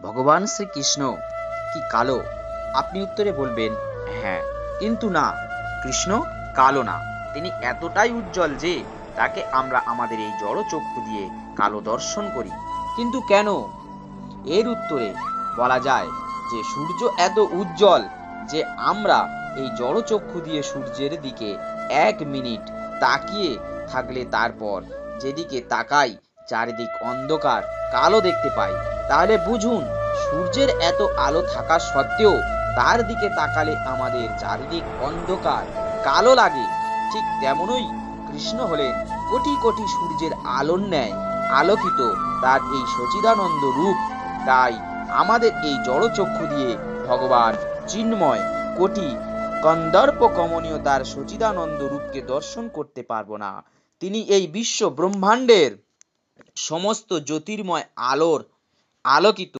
ভগবান শ্রীকৃষ্ণ কি কালো? আপনি উত্তরে বলবেন হ্যাঁ। কিন্তু না, কৃষ্ণ কালো না। তিনি এতটাই উজ্জ্বল যে তাকে আমরা আমাদের এই জড় চক্ষু দিয়ে কালো দর্শন করি। কিন্তু কেন? এর উত্তরে বলা যায় যে সূর্য এত উজ্জ্বল যে আমরা এই জড় চক্ষু দিয়ে সূর্যের দিকে এক মিনিট তাকিয়ে থাকলে তারপর যেদিকে তাকাই, চারিদিক অন্ধকার, কালো দেখতে পাই। তাহলে বুঝুন, সূর্যের এত আলো থাকা সত্ত্বেও তার দিকে তাকালে আমাদের চারিদিক অন্ধকার, কালো লাগে। ঠিক তেমনই কৃষ্ণ হলেন, কোটি কোটি সূর্যের আলোর ন্যায় আলোকিত তার এই সচিদানন্দ রূপ। তাই আমাদের এই জড়চক্ষু দিয়ে ভগবান চিন্ময় কোটি কন্দর্প কমনীয় তার সচিদানন্দ রূপকে দর্শন করতে পারব না। তিনি এই বিশ্ব ব্রহ্মাণ্ডের সমস্ত জ্যোতির্ময় আলোর আলোকিত